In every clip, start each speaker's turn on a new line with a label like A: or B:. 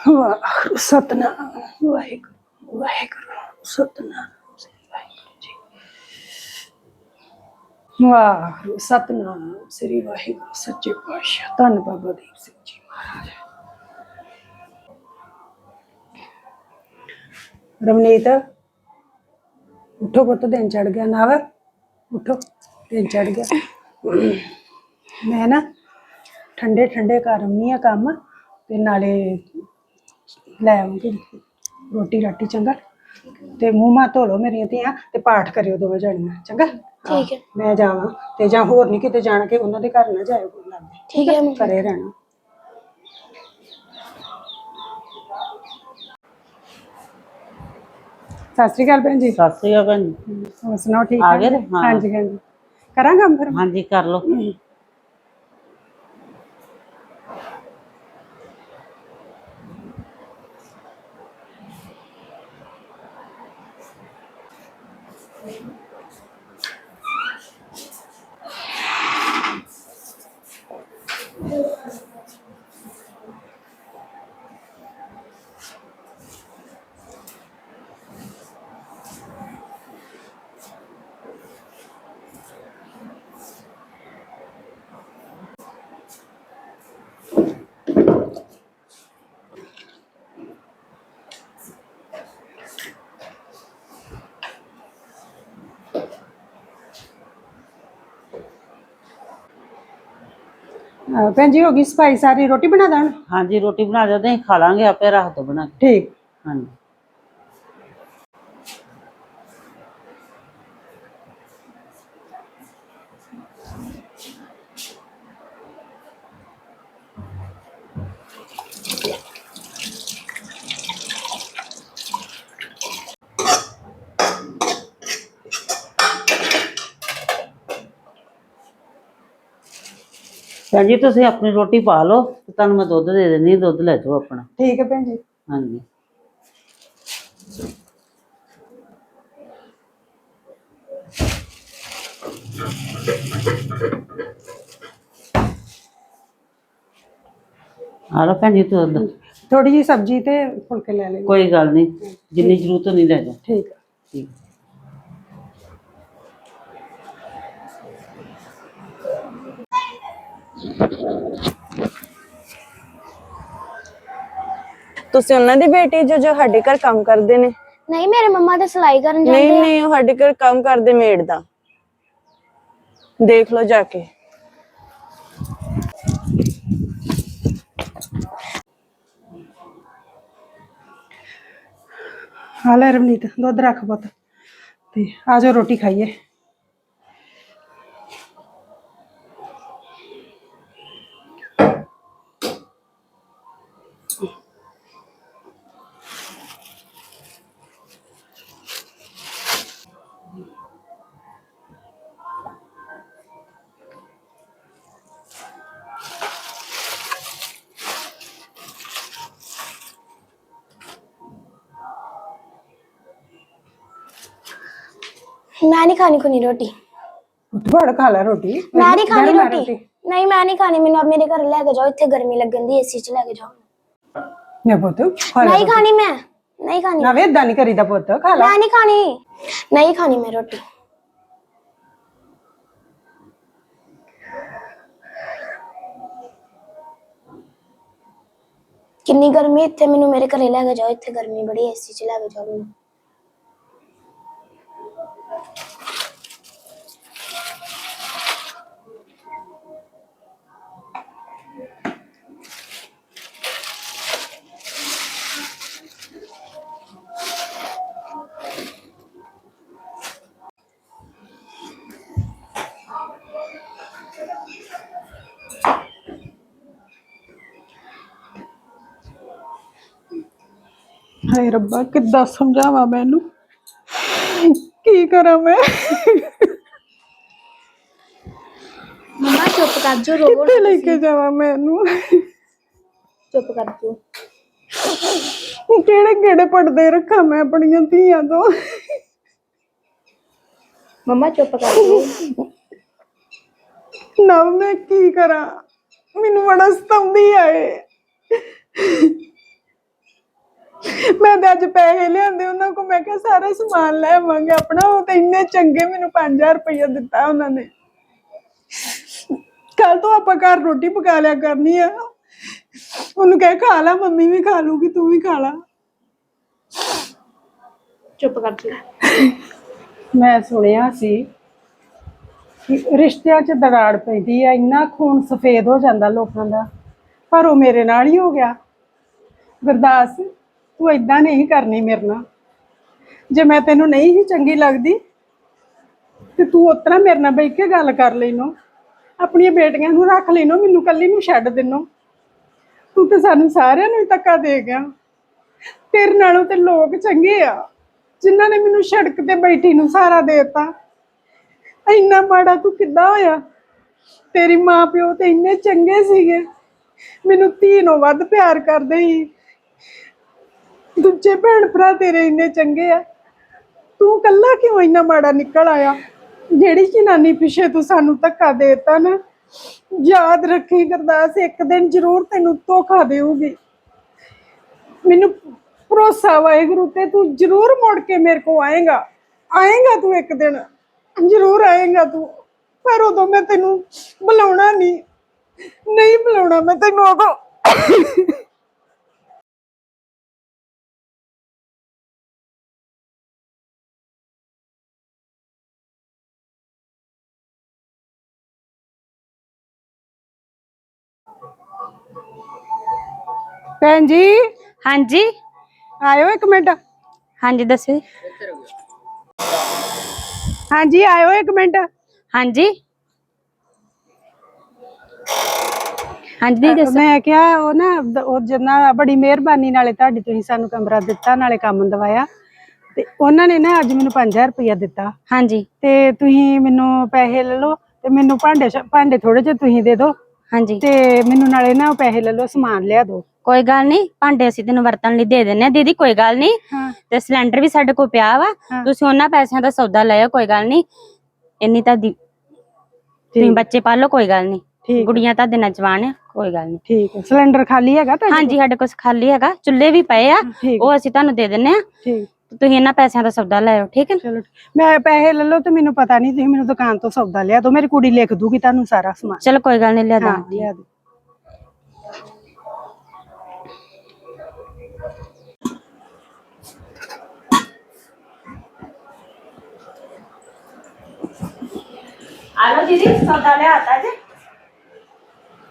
A: ਵਾਹਿਗੁਰੂ ਸਤਨਾਮ ਵਾਹਿਗੁਰੂ ਵਾਹਿਗੁਰੂ ਸਤਨਾਮ ਸ੍ਰੀ ਵਾਹਿਗੁਰੂ ਜੀ ਵਾਹਿਗੁਰੂ ਸਤਨਾਮ ਸ੍ਰੀ ਵਾਹਿਗੁਰੂ ਸੱਚੇ ਪਾਤਸ਼ਾਹ ਧੰਨ ਬਾਬਾ ਦੀਪ ਸਿੰਘ ਜੀ ਮਹਾਰਾਜ ਰਵਨੀਤ ਉਠੋ ਪੁੱਤ ਦਿਨ ਚੜ ਗਿਆ ਨਾਵ ਉਠੋ ਦਿਨ ਚੜ ਗਿਆ ਮੈਂ ਨਾ ਠੰਡੇ ਠੰਡੇ ਕਰ ਆਉਂਦੀ ਆ ਕੰਮ ਤੇ ਨਾਲੇ ਲੈ ਆਉਂਗੀ। ਰੋਟੀ ਰਾਟੀ ਚੰਗਾ। ਤੇ ਮੂੰਹ ਮਾ ਧੋ ਲਓ ਮੇਰੀਆਂ ਧੀਆਂ ਤੇ ਪਾਠ ਕਰਿਓ ਦੋਵੇਂ ਜਣੀਆਂ। ਚੰਗਾ?
B: ਠੀਕ ਹੈ।
A: ਮੈਂ ਜਾਵਾਂ। ਤੇ ਜਾਂ ਹੋਰ ਨਹੀਂ ਕਿਤੇ ਜਾਣ ਕੇ ਉਹਨਾਂ ਦੇ ਘਰ ਨਾ ਜਾਇਓ ਕੋਈ ਲੱਗੇ
B: ਠੀਕ ਹੈ ਮੰਮੀ।
A: ਘਰੇ ਰਹਿਣਾ। ਸਤਿ ਸ਼੍ਰੀ ਅਕਾਲ ਭੈਣ ਜੀ।
C: ਸਤਿ ਸ੍ਰੀ ਅਕਾਲ ਭੈਣ ਜੀ।
A: ਹੋਰ ਸੁਣਾਓ ਠੀਕ
C: ਆ
A: ਠਾਕ?
C: ਗਏ? ਹਾਂ।
A: ਹਾਂਜੀ ਹਾਂਜੀ। ਕਰਾਂ ਕੰਮ ਫਿਰ?
C: ਹਾਂਜੀ ਕਰ ਲਓ।
A: ਅਹ ਭੈਣ ਜੀ ਹੋ ਗਈ ਸਫ਼ਾਈ ਸਾਰੀ? ਰੋਟੀ ਬਣਾ ਦੇਣ?
C: ਹਾਂਜੀ ਰੋਟੀ ਬਣਾ ਦਿਓ ਤੇ ਅਸੀਂ ਖਾ ਲਾਂਗੇ ਆਪੇ ਰੱਖ ਦੋ ਬਣਾ ਕੇ।
A: ਠੀਕ।
C: ਹਾਂਜੀ। ਭੈਣ ਜੀ ਤੁਸੀਂ ਆਪਣੀ ਰੋਟੀ ਪਾ ਲਓ ਤੇ ਤੁਹਾਨੂੰ ਮੈਂ ਦੁੱਧ ਦੇ ਦਿੰਦੀ ਹਾਂ ਦੁੱਧ ਲੈ ਜਾਓ ਆਪਣਾ।
A: ਠੀਕ ਹੈ ਭੈਣ ਜੀ।
C: ਹਾਂਜੀ। ਆ ਲਓ ਭੈਣ ਜੀ ਦੁੱਧ
A: ਥੋੜੀ ਜੀ ਸਬਜ਼ੀ ਤੇ ਫੁਲਕੇ ਲੈ ਲੈਣੇ।
C: ਕੋਈ ਗੱਲ ਨਹੀਂ ਜਿੰਨੀ ਜ਼ਰੂਰਤ ਨਹੀਂ ਲੈ ਜਾਓ।
A: ਠੀਕ ਹੈ।
C: ਠੀਕ।
D: ਤੁਸੀਂ ਉਹਨਾਂ ਦੀ ਬੇਟੀ ਜੋ ਜੋ ਸਾਡੇ ਘਰ ਕੰਮ ਕਰਦੇ ਨੇ?
B: ਨਹੀਂ ਮੇਰੇ ਮੰਮਾ ਤੇ ਸਿਲਾਈ ਕਰਨ ਜਾਂਦੇ
D: ਨਹੀਂ
B: ਆ।
D: ਨਹੀਂ ਉਹ ਸਾਡੇ ਘਰ ਕੰਮ ਕਰਦੇ ਮੇਡ ਦਾ। ਦੇਖ ਲਓ ਜਾ ਕੇ।
A: ਹਾਂ ਲੈ ਰਵਨੀਤ ਦੁੱਧ ਰੱਖ ਪੁੱਤ। ਤੇ ਆ ਜਾਓ ਰੋਟੀ ਖਾਈਏ।
B: ਮੈਂ ਨਹੀਂ ਖਾਣੀ ਕੋਈ ਰੋਟੀ।
A: ਉੱਠ ਫੜ ਖਾ ਲੈ ਰੋਟੀ।
B: ਮੈਂ ਨਹੀਂ ਖਾਣੀ
A: ਗਰਮ ਹੈ
B: ਰੋਟੀ। ਨਹੀਂ ਮੈਂ ਨਹੀਂ ਖਾਣੀ। ਮੈਨੂੰ ਆਪ ਮੇਰੇ ਘਰ ਲੈ ਕੇ ਜਾਓ। ਇੱਥੇ ਗਰਮੀ ਲੱਗਣ ਦੀ ਏਸੀ 'ਚ ਲੈ ਕੇ ਜਾਓ।
A: ਨੇ ਪੁੱਤ ਖਾ ਲੈ
B: ਨਹੀਂ ਖਾਣੀ ਮੈਂ। ਨਹੀਂ ਖਾਣੀ।
A: ਨਾ ਵੇ ਏਦਾਂ ਨਹੀਂ ਕਰੀਦਾ ਪੁੱਤ ਖਾ ਲੈ।
B: ਮੈਂ ਨਹੀਂ ਖਾਣੀ। ਨਹੀਂ ਖਾਣੀ ਮੈਂ ਰੋਟੀ। ਕਿੰਨੀ ਗਰਮੀ ਇੱਥੇ ਮੈਨੂੰ ਮੇਰੇ ਘਰੇ ਲੈ ਕੇ ਜਾਓ। ਇੱਥੇ ਗਰਮੀ ਬੜੀ ਏਸੀ 'ਚ ਲੈ ਕੇ ਜਾਓ ਮੈਨੂੰ।
A: ਹਾਏ ਰੱਬਾ ਕਿੱਦਾਂ ਸਮਝਾਵਾਂ ਮੈਨੂੰ? ਕੀ ਕਰਾਂ ਮੈਂ?
B: ਮਮਾ ਚੁੱਪ ਕਰ ਜੋ ਰੋਵੋ
A: ਕਿੱਥੇ ਲੈ ਕੇ ਜਾਵਾਂ ਮੈਨੂੰ
B: ਚੁੱਪ ਕਰ ਜੋ
A: ਕਿਹੜੇ ਕਿਹੜੇ ਪੜਦੇ ਰੱਖਾਂ ਮੈਂ ਆਪਣੀਆਂ ਧੀਆਂ ਤੋਂ?
B: ਮਮਾ ਚੁੱਪ ਕਰ ਜੋ
A: ਨਾ ਮੈਂ ਕੀ ਕਰਾਂ? ਮੈਨੂੰ ਬੜਾ ਸਤਾਉਂਦੀ ਆ ਇਹ। ਮੈਂ ਤਾਂ ਅੱਜ ਪੈਸੇ ਲਿਆਂਦੇ ਉਹਨਾਂ ਕੋ ਮੈਂ ਕਿਹਾ ਸਾਰਾ ਸਮਾਨ ਲੈ ਆਵਾਂਗੇ ਆਪਣਾ ਉਹ ਤਾਂ ਇੰਨੇ ਚੰਗੇ ਮੈਨੂੰ 5000 ਰੁਪਇਆ ਦਿੱਤਾ ਉਹਨਾਂ ਨੇ। ਕੱਲ ਤੋਂ ਆਪਾਂ ਘਰ ਰੋਟੀ ਪਕਾ ਲਿਆ ਕਰਨੀ ਆ। ਉਹਨੂੰ ਕਹਿ ਖਾ ਲਾ ਮੰਮੀ ਵੀ ਖਾ ਲੂਗੀ ਤੂੰ ਵੀ ਖਾ ਲਾ।
B: ਚੁੱਪ ਕਰ ਜਾ।
A: ਮੈਂ ਸੁਣਿਆ ਸੀ ਕਿ ਰਿਸ਼ਤਿਆਂ 'ਚ ਦਰਾੜ ਪੈਂਦੀ ਆ ਇੰਨਾ ਖੂਨ ਸਫੇਦ ਹੋ ਜਾਂਦਾ ਲੋਕਾਂ ਦਾ। ਪਰ ਉਹ ਮੇਰੇ ਨਾਲ ਹੀ ਹੋ ਗਿਆ। ਗੁਰਦਾਸ ਤੂੰ ਇਦਾਂ ਨਹੀਂ ਕਰਨੀ ਮੇਰੇ ਨਾਲ। ਜੇ ਮੈਂ ਤੈਨੂੰ ਨਹੀਂ ਹੀ ਚੰਗੀ ਲੱਗਦੀ, ਤੇ ਤੂੰ ਉਤਰਾ ਮੇਰੇ ਨਾਲ ਬੈਠ ਕੇ ਗੱਲ ਕਰ ਲੈਨੋ। ਆਪਣੀਆਂ ਬੇਟੀਆਂ ਨੂੰ ਰੱਖ ਲੈਨੋ, ਮੈਨੂੰ ਕੱਲੀ ਨੂੰ ਛੱਡ ਦੇਨੋ। ਤੂੰ ਤੇ ਸਾਨੂੰ ਸਾਰਿਆਂ ਨੂੰ ਧੱਕਾ ਦੇ ਗਿਆ। ਤੇਰੇ ਨਾਲੋਂ ਤੇ ਲੋਕ ਚੰਗੇ ਆ, ਜਿਨ੍ਹਾਂ ਨੇ ਮੈਨੂੰ ਸੜਕ ਤੇ ਬੈਠੀ ਨੂੰ ਸਹਾਰਾ ਦੇਤਾ। ਇੰਨਾ ਮਾੜਾ ਤੂੰ ਕਿੱਦਾਂ ਹੋਇਆ? ਤੇਰੀ ਮਾਂ ਪਿਓ ਤੇ ਇੰਨੇ ਚੰਗੇ ਸੀਗੇ। ਮੈਨੂੰ ਧੀ ਨੂੰ ਵੱਧ ਪਿਆਰ ਕਰਦੇ ਸੀ। ਦੂਜੇ ਭੈਣ ਭਰਾ ਤੇਰੇ ਇੰਨੇ ਚੰਗੇ ਆ। ਤੂੰ ਕੱਲਾ ਕਿਉਂ ਇੰਨਾ ਮਾੜਾ ਨਿਕਲ ਆਇਆ? ਜਿਹੜੀ ਜਨਾਨੀ ਪਿੱਛੇ ਤੂੰ ਸਾਨੂੰ ਧੱਕਾ ਦੇਤਾ ਨਾ, ਯਾਦ ਰੱਖੀ ਗੁਰਦਾਸ, ਇੱਕ ਦਿਨ ਜ਼ਰੂਰ ਤੈਨੂੰ ਧੋਖਾ ਦੇਊਗੀ। ਮੈਨੂੰ ਭਰੋਸਾ ਵਾਹਿਗੁਰੂ ਤੇ ਤੂੰ ਜ਼ਰੂਰ ਮੁੜ ਕੇ ਮੇਰੇ ਕੋ ਆਏਗਾ। ਆਏਗਾ ਤੂੰ ਇੱਕ ਦਿਨ, ਜ਼ਰੂਰ ਆਏਗਾ ਤੂੰ। ਪਰ ਉਦੋਂ ਮੈਂ ਤੈਨੂੰ ਬੁਲਾਉਣਾ ਨਹੀਂ ਨਹੀਂ ਬੁਲਾਉਣਾ ਮੈਂ ਤੈਨੂੰ ਉਦੋਂ। ਭੈਣ ਜੀ?
E: ਹਾਂਜੀ।
A: ਆਇਓ ਇੱਕ ਮਿੰਟ।
E: ਹਾਂਜੀ ਦੱਸੋ।
A: ਹਾਂਜੀ ਆਇਓ ਇੱਕ ਮਿੰਟ।
E: ਹਾਂਜੀ। ਹਾਂਜੀ ਦੀਦੀ ਦੱਸੋ।
A: ਮੈਂ ਕਿਹਾ ਉਹ ਨਾ ਦ- ਉਹ ਜਿੰਨਾ ਬੜੀ ਮਿਹਰਬਾਨੀ ਨਾਲੇ ਤੁਹਾਡੀ ਤੁਸੀਂ ਸਾਨੂੰ ਕਮਰਾ ਦਿੱਤਾ ਨਾਲੇ ਕੰਮ ਦਵਾਇਆ। ਤੇ ਉਹਨਾਂ ਨੇ ਨਾ ਅੱਜ ਮੈਨੂੰ 5000 ਰੁਪਇਆ ਦਿੱਤਾ।
E: ਹਾਂਜੀ।
A: ਤੇ ਤੁਸੀਂ ਮੈਨੂੰ ਪੈਸੇ ਲੈ ਲਓ ਤੇ ਮੈਨੂੰ ਭਾਂਡੇ ਸ਼- ਭਾਂਡੇ ਥੋੜੇ ਜਿਹੇ ਤੁਸੀਂ ਦੇ ਦਿਓ।
E: ਹਾਂਜੀ।
A: ਤੇ ਮੈਨੂੰ ਨਾਲੇ ਨਾ ਉਹ ਪੈਸੇ ਲੈ ਲਓ ਸਮਾਨ ਲਿਆ ਦਿਓ।
E: ਕੋਈ ਗੱਲ ਨਹੀਂ ਭਾਂਡੇ ਅਸੀਂ ਤੈਨੂੰ ਵਰਤਣ ਲਈ ਦੇ ਦਿੰਨੇ ਆ ਦੀਦੀ ਕੋਈ ਗੱਲ ਨਹੀਂ। ਤੇ ਸਿਲੰਡਰ ਵੀ ਸਾਡੇ ਕੋਲ ਪਿਆ ਵਾ। ਤੁਸੀਂ ਉਹਨਾਂ ਪੈਸਿਆਂ ਦਾ ਸੌਦਾ ਲੈ ਆਓ ਕੋਈ ਗੱਲ ਨਹੀਂ। ਇੰਨੀ ਤਾਂ ਦੀ ਤੁਸੀਂ ਬੱਚੇ ਪਾਲੋ ਕੋਈ ਗੱਲ ਨਹੀਂ।
A: ਠੀਕ।
E: ਗੁੜੀਆਂ ਤਾਂ ਦਿਨਾਂ ਜਵਾਨ ਆ ਕੋਈ ਗੱਲ ਨਹੀਂ।
A: ਠੀਕ ਹੈ। ਸਿਲੰਡਰ ਖਾਲੀ ਹੈਗਾ ਤੁਹਾਡੇ
E: ਹਾਂਜੀ ਸਾਡੇ ਕੋਲ ਖਾਲੀ ਹੈਗਾ। ਚੁੱਲ੍ਹੇ ਵੀ ਪਏ ਆ।
A: ਠੀਕ।
E: ਉਹ ਅਸੀਂ ਤੁਹਾਨੂੰ ਦੇ ਦਿੰਨੇ ਆ
A: ਠੀਕ।
E: ਤੁਸੀਂ ਇਹਨਾਂ ਪੈਸਿਆਂ ਦਾ ਸੌਦਾ ਲੈ ਆਓ ਠੀਕ ਹੈ ਨਾ?
A: ਚਲੋ ਮੈਂ ਪੈਸੇ ਲੈ ਲਓ ਤੇ ਮੈਨੂੰ ਪਤਾ ਨਹੀਂ ਤੁਸੀਂ ਮੈਨੂੰ ਦੁਕਾਨ ਤੋਂ ਸੌਦਾ ਲਿਆ ਦਿਓ। ਮੇਰੀ ਕੁੜੀ ਲਿਖ ਦੂਗੀ ਤੁਹਾਨੂੰ ਸਾਰਾ ਸਮਾਨ।
E: ਚਲੋ ਕੋਈ ਗੱਲ ਨਹੀਂ ਲਿਆ
A: ਹਾਂ
E: ਦਾਂ
A: ਲਿਆ ਦਿਓ।
E: ਆਲੋ ਦੀਦੀ ਸੌਦਾ ਲਿਆ ਆਤਾ ਜੀ?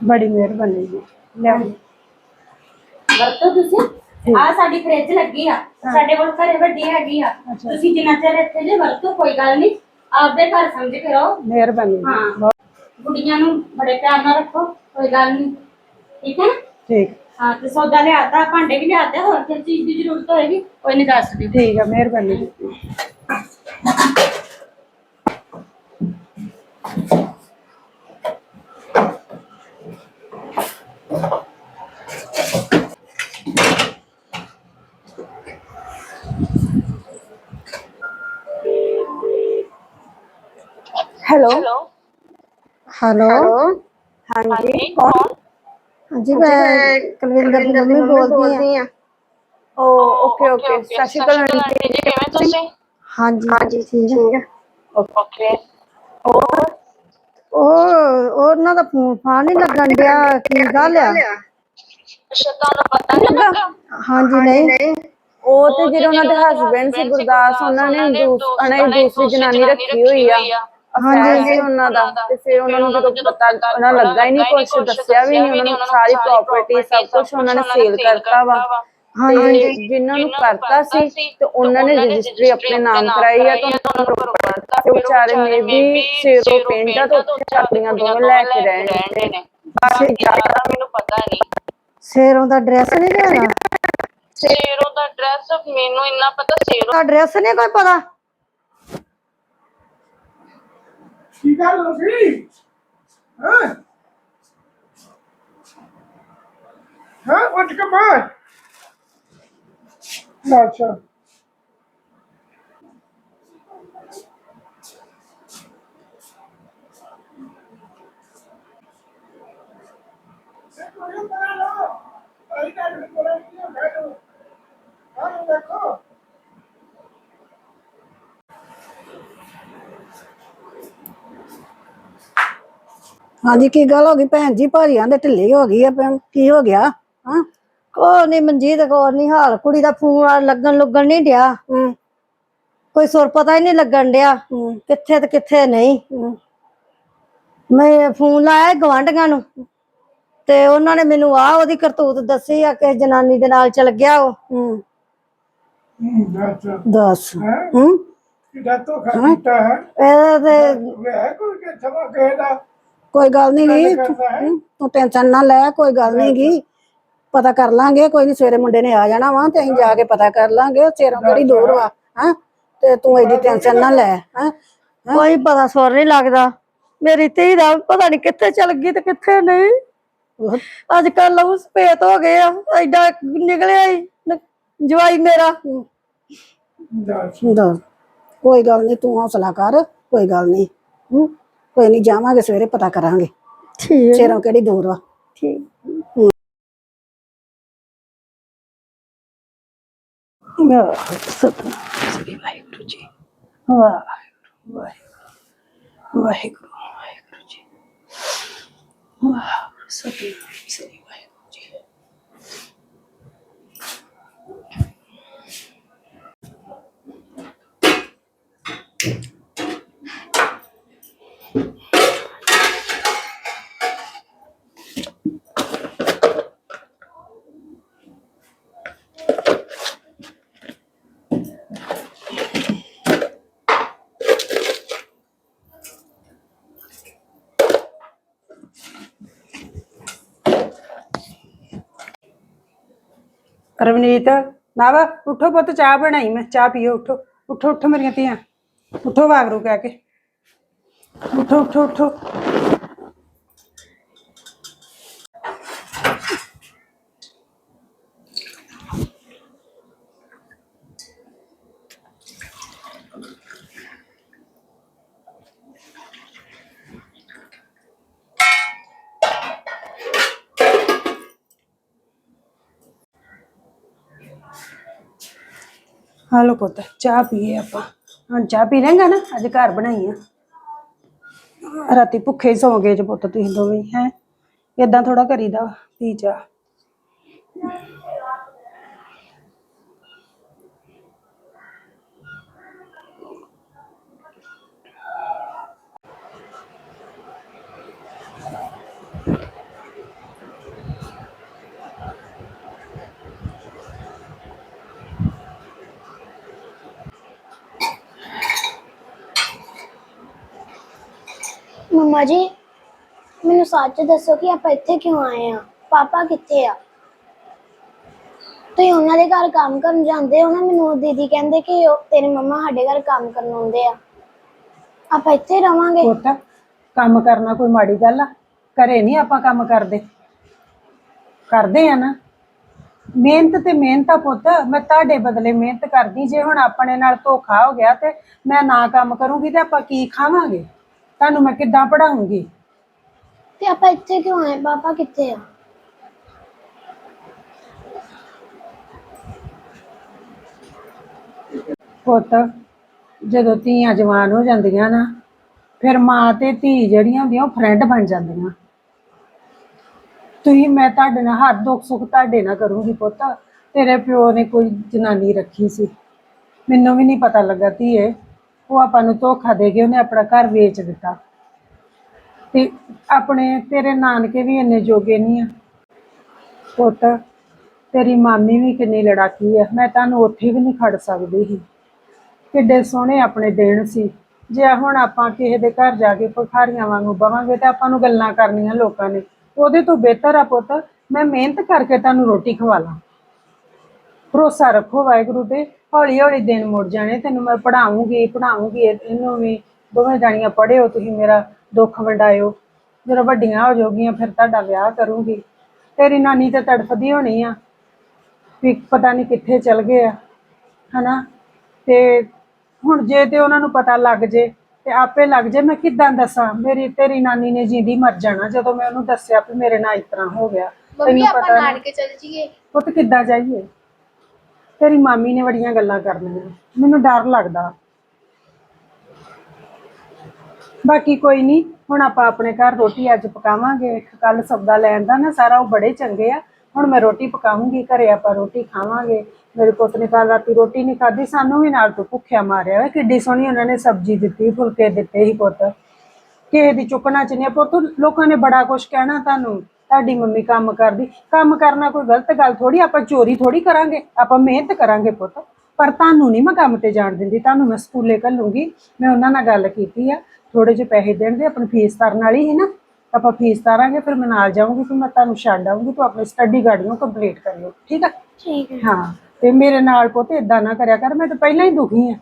A: ਬੜੀ ਮਿਹਰਬਾਨੀ ਜੀ। ਲਿਆਓ।
E: ਵਰਤੋ ਤੁਸੀਂ। ਆ ਸਾਡੀ ਫ੍ਰਿਜ ਲੱਗੀ ਆ। ਸਾਡੇ ਕੋਲ ਘਰੇ ਵੱਡੀ ਹੈਗੀ ਆ। ਤੁਸੀਂ ਜਿੰਨਾ ਚਿਰ ਇੱਥੇ ਜੇ ਵਰਤੋ ਕੋਈ ਗੱਲ ਨਹੀਂ। ਆਪਦੇ ਘਰ ਸਮਝ ਕੇ ਰਹੋ।
A: ਮਿਹਰਬਾਨੀ ਜੀ।
E: ਹਾਂ। ਗੁੱਡੀਆਂ ਨੂੰ ਬੜੇ ਪਿਆਰ ਨਾਲ ਰੱਖੋ। ਕੋਈ ਗੱਲ ਨਹੀਂ। ਠੀਕ ਹੈ ਨਾ?
A: ਠੀਕ।
E: ਹਾਂ ਤੇ ਸੌਦਾ ਲਿਆਤਾ ਭਾਂਡੇ ਵੀ ਲਿਆਤੇ ਹੋਰ ਕਿਸ ਚੀਜ਼ ਦੀ ਜ਼ਰੂਰਤ ਹੋਏਗੀ ਕੋਈ ਨਹੀਂ ਦੱਸ ਦਿਓ।
A: ਠੀਕ ਆ ਮਿਹਰਬਾਨੀ ਜੀ।
D: ਹੈਲੋ।
F: ਹੈਲੋ।
D: ਹਾਂਜੀ ਕੌਣ?
F: ਹਾਂਜੀ ਮੈਂ ਕੁਲਵਿੰਦਰ ਦੀ ਮੰਮੀ ਬੋਲਦੀ ਆ
D: ਓ ਓਕੇ ਓਕੇ ਸਤਿ ਸ਼੍ਰੀ ਅਕਾਲ ਆਂਟੀ ਜੀ। ਕਿਵੇਂ ਤੁਸੀਂ?
F: ਹਾਂਜੀ ਹਾਂਜੀ ਠੀਕ ਹੈ।
D: ਓਕੇ।
F: ਉਹ ਉਹ ਉਹਨਾਂ ਦਾ ਫੋਨ ਫਾਨ ਨਹੀਂ ਲੱਗਣ ਡਿਆ। ਕੀ ਗੱਲ ਆ?
D: ਅੱਛਾ ਤੁਹਾਨੂੰ ਪਤਾ ਨਹੀਂ ਲੱਗਾ?
F: ਹਾਂਜੀ ਨਹੀਂ।
D: ਉਹ ਤੇ ਜਿਹੜੇ ਉਹਨਾਂ ਦੇ ਹਸਬੰਡ ਸੀ ਗੁਰਦਾਸ ਉਹਨਾਂ ਨੇ ਦੂਸ- ਉਹਨਾਂ ਨੇ ਦੂਸਰੀ ਜਨਾਨੀ ਰੱਖੀ ਹੋਈ ਆ। ਹਾਂਜੀ ਸੀ ਉਹਨਾਂ ਦਾ। ਤੇ ਫਿਰ ਉਹਨਾਂ ਨੂੰ ਜਦੋਂ ਪਤਾ ਉਹਨਾਂ ਨੂੰ ਲੱਗਾ ਹੀ ਨਹੀਂ ਕੁਝ ਦੱਸਿਆ ਵੀ ਨਹੀਂ ਉਹਨਾਂ ਨੂੰ ਸਾਰੀ ਪ੍ਰਾਪਰਟੀ ਸਭ ਕੁਝ ਉਹਨਾਂ ਨੇ ਸੇਲ ਕਰਤਾ ਵਾ। ਤੇ ਜਿਨ੍ਹਾਂ ਨੂੰ ਕਰਤਾ ਸੀ ਤੇ ਉਹਨਾਂ ਨੇ ਰਜਿਸਟਰੀ ਆਪਣੇ ਨਾਮ ਕਰਾਈ ਆ ਤਾਂ ਉਹਨਾਂ ਨੂੰ ਕਰਤਾ ਤੇ ਵਿਚਾਰੇ ਮੇ ਵੀ ਸ਼ੇਰੋ ਪਿੰਡ ਤਾਂ ਆਪਣੀਆਂ ਦੋਵੇਂ ਲੈ ਕੇ ਰਹਿਣੇ ਨੇ। ਬਾਕੀ ਜ਼ਿਆਦਾ ਮੈਨੂੰ ਪਤਾ ਨਹੀਂ।
F: ਸ਼ੇਰੋਂ ਦਾ ਐਡਰੈਸ ਨਹੀਂ ਦੇਣਾ
G: ਸ਼ੇਰੋ ਦਾ ਐਡਰੈਸ ਮੈਨੂੰ ਇੰਨਾ ਪਤਾ ਸ਼ੇਰੋ
F: ਦਾ ਐਡਰੈਸ ਨਹੀਂ ਕੋਈ ਪਤਾ?
A: You got enough feet. Huh? Huh? What you come by?
H: Gotcha. Ahí está, ahí está, ahí está, I don't. está, ahí está,
F: ਹਾਂਜੀ ਕੀ ਗੱਲ ਹੋ ਗਈ ਭੈਣ ਜੀ? ਭਾਜੀਆਂ ਦੇ ਢਿੱਲੀ ਹੋ ਗਈ ਆ ਭੈਣ ਕੀ ਹੋ ਗਿਆ? ਹਾਂ? ਕੋ ਨਹੀਂ ਮਨਜੀਤ ਕੋ ਨਹੀਂ ਹਾਲ। ਕੁੜੀ ਦਾ ਫੋਨ ਲੱਗਣ ਲੱਗਣ ਨਹੀਂ ਡਿਆ। ਕੋਈ ਸੁਰ ਪਤਾ ਹੀ ਨਹੀਂ ਲੱਗਣ ਡਿਆ। ਕਿੱਥੇ ਤੇ ਕਿੱਥੇ ਨਹੀਂ। ਮੈਂ ਫੋਨ ਲਾਇਆ ਗਵਾਂਢੀਆਂ ਨੂੰ। ਤੇ ਉਹਨਾਂ ਨੇ ਮੈਨੂੰ ਆ ਉਹਦੀ ਕਰਤੂਤ ਦੱਸੀ ਆ ਕਿ ਜਨਾਨੀ ਦੇ ਨਾਲ ਚਲ ਗਿਆ ਉਹ। ਦੱਸ। ਹੂੰ?
H: ਕਿਹਦਾ ਧੋਖਾ ਕੀਤਾ ਹੈ?
F: ਇਹਦਾ ਤੇ
H: ਕੋਈ ਕਿ ਸਮਾਂ ਕਹਿਦਾ
A: ਕੋਈ ਗੱਲ ਨਹੀਂ ਗੀ ਤੂੰ ਟੈਨਸ਼ਨ ਨਾ ਲੈ ਕੋਈ ਗੱਲ ਨਹੀਂ ਗੀ ਪਤਾ ਕਰ ਲਾਂਗੇ ਕੋਈ ਨਹੀਂ ਸਵੇਰੇ ਮੁੰਡੇ ਨੇ ਆ ਜਾਣਾ ਵਾ ਤੇ ਅਸੀਂ ਜਾ ਕੇ ਪਤਾ ਕਰ ਲਾਂਗੇ ਚਿਹਰਾ ਕਿਹੜੀ ਦੂਰ ਵਾ ਹਾਂ? ਤੇ ਤੂੰ ਐਡੀ ਟੈਨਸ਼ਨ ਨਾ ਲੈ ਹਾਂ?
F: ਕੋਈ ਪਤਾ ਸੁਰ ਨਹੀਂ ਲੱਗਦਾ। ਮੇਰੀ ਧੀ ਦਾ ਪਤਾ ਨਹੀਂ ਕਿੱਥੇ ਚਲ ਗਈ ਤੇ ਕਿੱਥੇ ਨਹੀਂ। ਅੱਜ ਕੱਲ ਉਸ ਭੇਤ ਹੋ ਗਏ ਆ ਐਡਾ ਨਿਕਲਿਆ ਹੀ ਨ- ਜਵਾਈ ਮੇਰਾ।
H: ਦੱਸ।
A: ਦੱਸ ਕੋਈ ਗੱਲ ਨਹੀਂ ਤੂੰ ਹੌਸਲਾ ਕਰ ਕੋਈ ਗੱਲ ਨਹੀਂ ਹੂੰ? ਕੋਈ ਨਹੀਂ ਜਾਵਾਂਗੇ ਸਵੇਰੇ ਪਤਾ ਕਰਾਂਗੇ।
F: ਠੀਕ
A: ਚਿਹਰਾ ਕਿਹੜੀ ਦੂਰ ਵਾ।
F: ਠੀਕ।
A: ਸਤਨਾਮ ਸ੍ਰੀ ਵਾਹਿਗੁਰੂ ਜੀ। ਵਾਹਿਗੁਰੂ ਵਾਹਿਗੁਰੂ ਵਾਹਿਗੁਰੂ ਵਾਹਿਗੁਰੂ ਜੀ। ਵਾਹਿਗੁਰੂ ਸਤਨਾਮ ਸ੍ਰੀ ਵਾਹਿਗੁਰੂ ਜੀ। ਰਵਨੀਤ, ਨਾਵਾ, ਉਠੋ ਪੁੱਤ, ਚਾਹ ਬਣਾਈ ਮੈਂ, ਚਾਹ ਪੀਓ, ਉਠੋ ਉਠੋ ਉਠੋ ਮੇਰੀਆਂ ਧੀਆਂ, ਉਠੋ ਵਾਗਰੂ ਕਹਿ ਕੇ, ਉਠੋ ਉਠੋ ਉਠੋ। ਹਾਲੋ ਪੁੱਤ ਚਾਹ ਪੀਏ ਆਪਾਂ। ਹੁਣ ਚਾਹ ਪੀ ਲੈਂਗਾ ਨਾ ਅੱਜ ਘਰ ਬਣਾਈ ਆ। ਰਾਤੀ ਭੁੱਖੇ ਹੀ ਸੌਂ ਗਏ ਜੇ ਪੁੱਤ ਤੁਸੀਂ ਦੋਵੇਂ ਹੈ। ਇਦਾਂ ਥੋੜਾ ਕਰੀਦਾ ਵਾ, ਪੀ ਚਾਹ।
B: ਮੰਮਾ ਜੀ, ਮੈਨੂੰ ਸੱਚ ਦੱਸੋ ਕਿ ਆਪਾਂ ਇੱਥੇ ਕਿਉਂ ਆਏ ਆ ਪਾਪਾ ਕਿੱਥੇ ਆ? ਤੁਸੀਂ ਉਹਨਾਂ ਦੇ ਘਰ ਕੰਮ ਕਰਨ ਜਾਂਦੇ ਹੋ ਨਾ, ਮੈਨੂੰ ਦੀਦੀ ਕਹਿੰਦੇ ਕਿ ਉਹ ਤੇਰੇ ਮੰਮਾ ਸਾਡੇ ਘਰ ਕੰਮ ਕਰਨ ਆਉਂਦੇ ਆ। ਆਪਾਂ ਇੱਥੇ ਰਵਾਂਗੇ।
A: ਪੁੱਤ, ਕੰਮ ਕਰਨਾ ਕੋਈ ਮਾੜੀ ਗੱਲ ਆ। ਘਰੇ ਨਹੀਂ ਆਪਾਂ ਕੰਮ ਕਰਦੇ। ਕਰਦੇ ਆ ਨਾ। ਮਿਹਨਤ ਤੇ ਮਿਹਨਤ ਆ ਪੁੱਤ। ਮੈਂ ਤੁਹਾਡੇ ਬਦਲੇ ਮਿਹਨਤ ਕਰਦੀ। ਜੇ ਹੁਣ ਆਪਣੇ ਨਾਲ ਧੋਖਾ ਹੋ ਗਿਆ ਤੇ ਮੈਂ ਨਾ ਕੰਮ ਕਰੂੰਗੀ ਤੇ ਆਪਾਂ ਕੀ ਖਾਵਾਂਗੇ? ਤੁਹਾਨੂੰ ਮੈਂ ਕਿੱਦਾਂ ਪੜਾਉਂਗੀ
B: ਤੇ ਆਪਾਂ ਇੱਥੇ ਕਿਉਂ ਆਏ? ਪਾਪਾ ਕਿੱਥੇ ਆ?
A: ਪੁੱਤ ਜਦੋਂ ਧੀਆਂ ਜਵਾਨ ਹੋ ਜਾਂਦੀਆਂ ਨਾ ਫਿਰ ਮਾਂ ਤੇ ਧੀ ਜਿਹੜੀਆਂ ਹੁੰਦੀਆਂ ਉਹ ਫਰੈਂਡ ਬਣ ਜਾਂਦੀਆਂ। ਤੁਸੀਂ ਮੈਂ ਤੁਹਾਡੇ ਨਾਲ ਹਰ ਦੁੱਖ ਸੁੱਖ ਤੁਹਾਡੇ ਨਾਲ ਕਰੂੰਗੀ ਪੁੱਤ। ਤੇਰੇ ਪਿਓ ਨੇ ਕੋਈ ਜਨਾਨੀ ਰੱਖੀ ਸੀ। ਮੈਨੂੰ ਵੀ ਨਹੀਂ ਪਤਾ ਲੱਗਾ ਧੀਏ। ਉਹ ਆਪਾਂ ਨੂੰ ਧੋਖਾ ਦੇ ਕੇ ਉਹਨੇ ਆਪਣਾ ਘਰ ਵੇਚ ਦਿੱਤਾ। ਤੇ ਆਪਣੇ, ਤੇਰੇ ਨਾਨਕੇ ਵੀ ਇੰਨੇ ਜੋਗੇ ਨਹੀਂ ਆ। ਪੁੱਤ, ਤੇਰੀ ਮਾਮੀ ਵੀ ਕਿੰਨੀ ਲੜਾਕੀ ਆ। ਮੈਂ ਤੁਹਾਨੂੰ ਉੱਥੇ ਵੀ ਨਹੀਂ ਖੜ ਸਕਦੀ ਸੀ। ਕਿੱਡੇ ਸੋਹਣੇ ਆਪਣੇ ਦਿਨ ਸੀ। ਜੇ ਹੁਣ ਆਪਾਂ ਕਿਸੇ ਦੇ ਘਰ ਜਾ ਕੇ ਭਿਖਾਰੀਆਂ ਵਾਂਗੂ ਬਵਾਂਗੇ ਤਾਂ ਆਪਾਂ ਨੂੰ ਗੱਲਾਂ ਕਰਨੀਆਂ ਲੋਕਾਂ ਨੇ। ਉਹਦੇ ਤੋਂ ਬਿਹਤਰ ਆ ਪੁੱਤ, ਮੈਂ ਮਿਹਨਤ ਕਰਕੇ ਤੁਹਾਨੂੰ ਰੋਟੀ ਖਵਾ ਲਾਂ। ਭਰੋਸਾ ਰੱਖੋ ਵਾਹਿਗੁਰੂ ਤੇ। ਹੌਲੀ ਹੌਲੀ ਦਿਨ ਮੁੜ ਜਾਣੇ ਤੈਨੂੰ ਮੈਂ ਪੜਾਉਂਗੀ ਪੜਾਉਂਗੀ ਇਹਨੂੰ ਵੀ ਦੋਵੇਂ ਜਾਣੀਆਂ ਪੜ੍ਹਿਓ ਤੁਸੀਂ ਮੇਰਾ ਦੁੱਖ ਵੰਡਾਇਓ। ਜਦੋਂ ਵੱਡੀਆਂ ਹੋ ਜਾਓਗੀਆਂ ਫਿਰ ਤੁਹਾਡਾ ਵਿਆਹ ਕਰੂੰਗੀ। ਤੇਰੀ ਨਾਨੀ ਤੇ ਤੜਫਦੀ ਹੋਣੀ ਆ ਵੀ ਪਤਾ ਨਹੀਂ ਕਿੱਥੇ ਚਲ ਗਏ ਆ ਹਨਾ? ਤੇ ਹੁਣ ਜੇ ਤੇ ਉਹਨਾਂ ਨੂੰ ਪਤਾ ਲੱਗ ਜੇ ਤੇ ਆਪੇ ਲੱਗ ਜੇ ਮੈਂ ਕਿੱਦਾਂ ਦੱਸਾਂ? ਮੇਰੀ ਤੇਰੀ ਨਾਨੀ ਨੇ ਜਿੰਦੀ ਮਰ ਜਾਣਾ ਜਦੋਂ ਮੈਂ ਉਹਨੂੰ ਦੱਸਿਆ ਵੀ ਮੇਰੇ ਨਾਲ ਇਸ ਤਰ੍ਹਾਂ ਹੋ ਗਿਆ
B: ਮੰਮੀ
A: ਤੈਨੂੰ
B: ਆਪਾਂ
A: ਪਤਾ।
B: ਨਾਨਕੇ ਚੱਲ ਜੀਏ
A: ਪੁੱਤ ਕਿੱਦਾਂ ਜਾਈਏ? ਤੇਰੀ ਮਾਮੀ ਨੇ ਬੜੀਆਂ ਗੱਲਾਂ ਕਰਨੀਆਂ। ਮੈਨੂੰ ਡਰ ਲੱਗਦਾ। ਬਾਕੀ ਕੋਈ ਨਹੀਂ ਹੁਣ ਆਪਾਂ ਆਪਣੇ ਘਰ ਰੋਟੀ ਅੱਜ ਪਕਾਵਾਂਗੇ। ਕੱਲ ਸਬਦਾ ਲੈਣ ਦਾ ਨਾ, ਸਾਰਾ ਉਹ ਬੜੇ ਚੰਗੇ ਆ। ਹੁਣ ਮੈਂ ਰੋਟੀ ਪਕਾਉਂਗੀ, ਘਰੇ ਆਪਾਂ ਰੋਟੀ ਖਾਵਾਂਗੇ। ਮੇਰੇ ਪੁੱਤ ਨੇ ਕੱਲ ਰਾਤੀ ਰੋਟੀ ਨਹੀਂ ਖਾਧੀ, ਸਾਨੂੰ ਵੀ ਨਾਲ ਤੋਂ ਭੁੱਖਿਆ ਮਾਰਿਆ ਹੋਇਆ ਕਿੱਡੀ ਸੋਹਣੀ ਉਹਨਾਂ ਨੇ ਸਬਜ਼ੀ ਦਿੱਤੀ, ਫੁਲਕੇ ਦਿੱਤੇ ਹੀ ਪੁੱਤ। ਕਿਸੇ ਦੀ ਚੁੱਕਣਾ ਚ ਨਹੀਂ ਪੁੱਤ, ਲੋਕਾਂ ਨੇ ਬੜਾ ਕੁਝ ਕਹਿਣਾ ਤੁਹਾਨੂੰ। ਤੁਹਾਡੀ ਮੰਮੀ ਕੰਮ ਕਰਦੀ। ਕੰਮ ਕਰਨਾ ਕੋਈ ਗਲਤ ਗੱਲ ਥੋੜੀ ਆਪਾਂ ਚੋਰੀ ਥੋੜੀ ਕਰਾਂਗੇ ਆਪਾਂ ਮਿਹਨਤ ਕਰਾਂਗੇ ਪੁੱਤ। ਪਰ ਤੁਹਾਨੂੰ ਨਹੀਂ ਮੈਂ ਕੰਮ ਤੇ ਜਾਣ ਦਿੰਦੀ ਤੁਹਾਨੂੰ ਮੈਂ ਸਕੂਲੇ ਘੱਲੂੰਗੀ। ਮੈਂ ਉਹਨਾਂ ਨਾਲ ਗੱਲ ਕੀਤੀ ਆ ਥੋੜੇ ਜਿਹੇ ਪੈਸੇ ਦੇਣਗੇ ਆਪਣੀ ਫੀਸ ਤਰਨ ਵਾਲੀ ਸੀ ਨਾ ਆਪਾਂ ਫੀਸ ਤਾਰਾਂਗੇ ਫਿਰ ਮੈਂ ਨਾਲ ਜਾਊਂਗੀ ਫਿਰ ਮੈਂ ਤੁਹਾਨੂੰ ਛੱਡ ਆਊਂਗੀ ਤੂੰ ਆਪਣੀ ਸਟੱਡੀ ਗਾੜੀ ਨੂੰ ਕੰਪਲੀਟ ਕਰਿਓ ਠੀਕ ਆ?
B: ਠੀਕ ਹੈ
A: ਹਾਂ ਤੇ ਮੇਰੇ ਨਾਲ ਪੁੱਤ ਇਦਾਂ ਨਾ ਕਰਿਆ ਕਰ ਮੈਂ ਤਾਂ ਪਹਿਲਾਂ ਹੀ ਦੁਖੀ ਆ।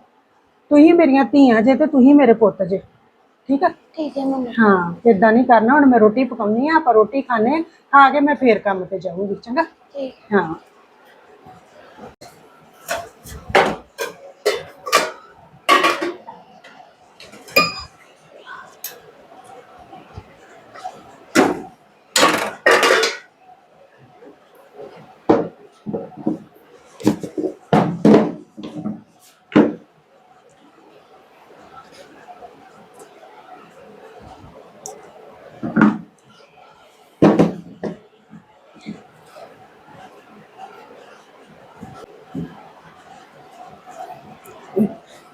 A: ਤੁਸੀਂ ਮੇਰੀਆਂ ਧੀਆਂ ਜੇ ਤੇ ਤੁਸੀਂ ਮੇਰੇ ਪੁੱਤ ਜੇ। ਠੀਕ ਆ?
B: ਠੀਕ ਹੈ ਮੰਮੀ।
A: ਹਾਂ ਇਦਾਂ ਨਹੀਂ ਕਰਨਾ ਹੁਣ ਮੈਂ ਰੋਟੀ ਪਕਾਉਣੀ ਆ ਆਪਾਂ ਰੋਟੀ ਖਾਣੇ ਖਾ ਕੇ ਮੈਂ ਫੇਰ ਕੰਮ ਤੇ ਜਾਊਂਗੀ ਚੰਗਾ?
B: ਠੀਕ।
A: ਹਾਂ।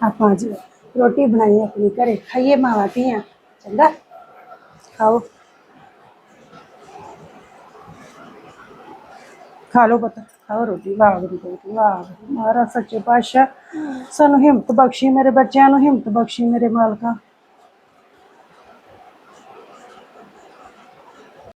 A: ਆਪਾਂ ਅੱਜ ਰੋਟੀ ਬਣਾਈ ਆਪਣੀ ਘਰੇ। ਖਾਈਏ ਮਾਵਾਂ ਧੀਆਂ। ਚੰਗਾ? ਖਾਓ। ਖਾ ਲਓ ਪੁੱਤ। ਖਾਓ ਰੋਟੀ ਵਾਹਿਗੁਰੂ ਜੀ ਵਾਹਿਗੁਰੂ ਮਹਾਰਾਜ, ਸੱਚੇ ਪਾਤਸ਼ਾਹ, ਸਾਨੂੰ ਹਿੰਮਤ ਬਖਸ਼ੀ ਮੇਰੇ ਬੱਚਿਆਂ ਨੂੰ, ਹਿੰਮਤ ਬਖਸ਼ੀ ਮੇਰੇ ਮਾਲਕਾ।